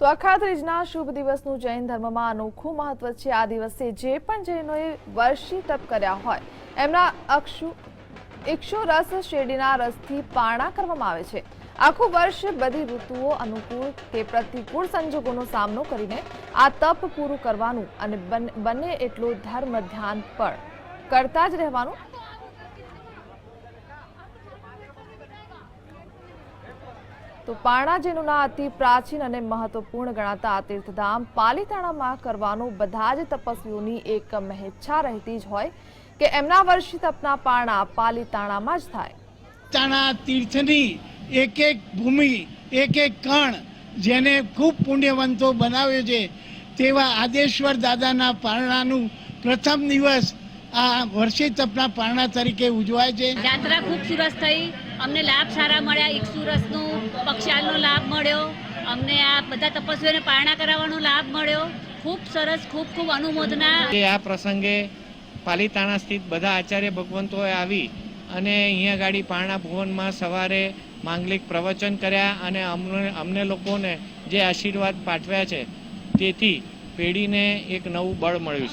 તો અખાત્રીજના શુભ દિવસનું જૈન ધર્મમાં અનોખું મહત્વ છે. આ દિવસે જે પણ જૈનોએ વર્ષી તપ કર્યા હોય, એમના અક્ષુ, ઇક્ષુ રસ શેરડીના રસથી પારણા કરવામાં આવે છે. આખું વર્ષ બધી ઋતુઓ અનુકૂળ કે પ્રતિકૂળ સંજોગોનો સામનો કરીને આ તપ પૂરું કરવાનું અને બન- એટલું ધર્મ ધ્યાન પણ કરતા જ રહેવાનું તો પારણા જેનુના અતિ પ્રાચીન અને મહત્વપૂર્ણ ગણાતા આ તીર્થધામ પાલીતાણામાં કરવાનું બધા જ તપસ્વીઓની એક મહેચ્છા રહેતી જ હોય કે એમના વર્ષી તપના પારણા પાલીતાણામાં જ થાય. તાણા તીર્થની એક એક ભૂમિ એક એક કણ જેને ખૂબ પુણ્યવંતો બનાવ્યો છે તેવા આદેશ્વર દાદાના પારણાનું પ્રથમ દિવસ આ વર્ષી તપના પારણા તરીકે ઉજવાય છે. યાત્રા ખૂબ સરસ થઈ. અમને લાભ સારા મળ્યા, એક સુરસનું પક્ષાલનો લાભ મળ્યો. અમને આ બધા તપસ્વીઓને પારણા કરાવવાનો લાભ મળ્યો. ખૂબ સરસ, ખૂબ ખૂબ અનુમોદના. આ પ્રસંગે પાલીતાણા સ્થિત બધા આચાર્ય ભગવંતોએ આવી અને અહીંયા ગાડી પારણા ભુવનમાં સવારે માંગલિક પ્રવચન કર્યા અને અમને અમને લોકોને જે આશીર્વાદ પાઠવ્યા છે, તેથી પેઢીને એક નવું બળ મળ્યું છે.